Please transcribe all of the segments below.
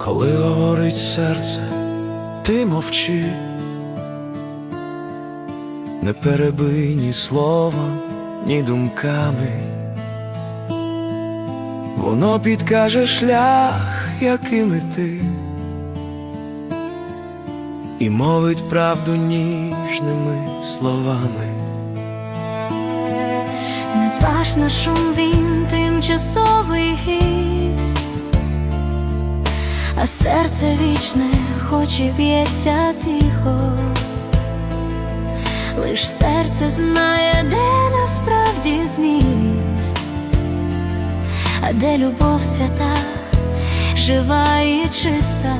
говорить серце, ти мовчи, не перебий ні словом, ні думками, воно підкаже шлях, яким іти, і мовить правду ніжними словами. Не зваж на шум він тимчасовий а серце вічне, хоч і б'ється тихо, лиш серце знає, де насправді зміст, а де любов свята, жива і чиста.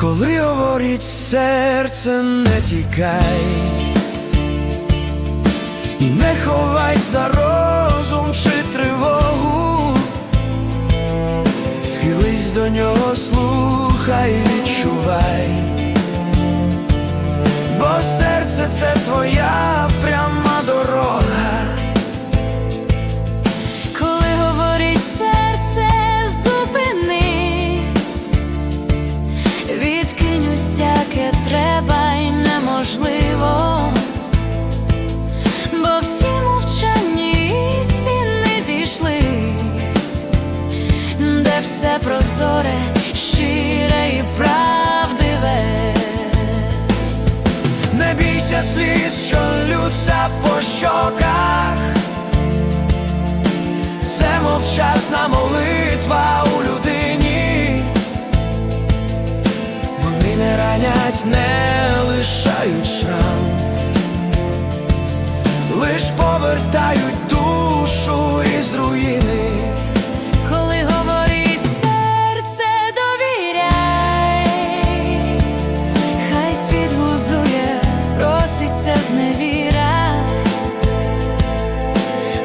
Коли говорить серце, не тікай, і не ховай за нього, слухай, відчувай, бо серце це твоя пряма дорога. Коли говорить серце, зупинись, відкинь усяке треба і неможливо, все прозоре, щире і правдиве. Не бійся сліз, що лються по щоках, це мовчасна молитва у людині. Вони не ранять, не лишають шрам, лиш повертають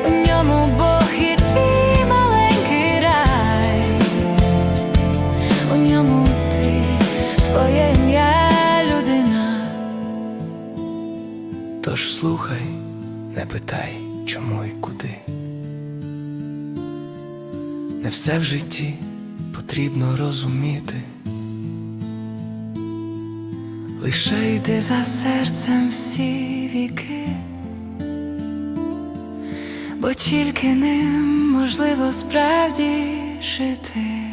у ньому Бог і твій маленький рай, у ньому ти, твоє ім'я людина. Тож слухай, не питай, чому і куди. Не все в житті потрібно розуміти. Лише йди за серцем всі віки, бо тільки ним можливо справді жити.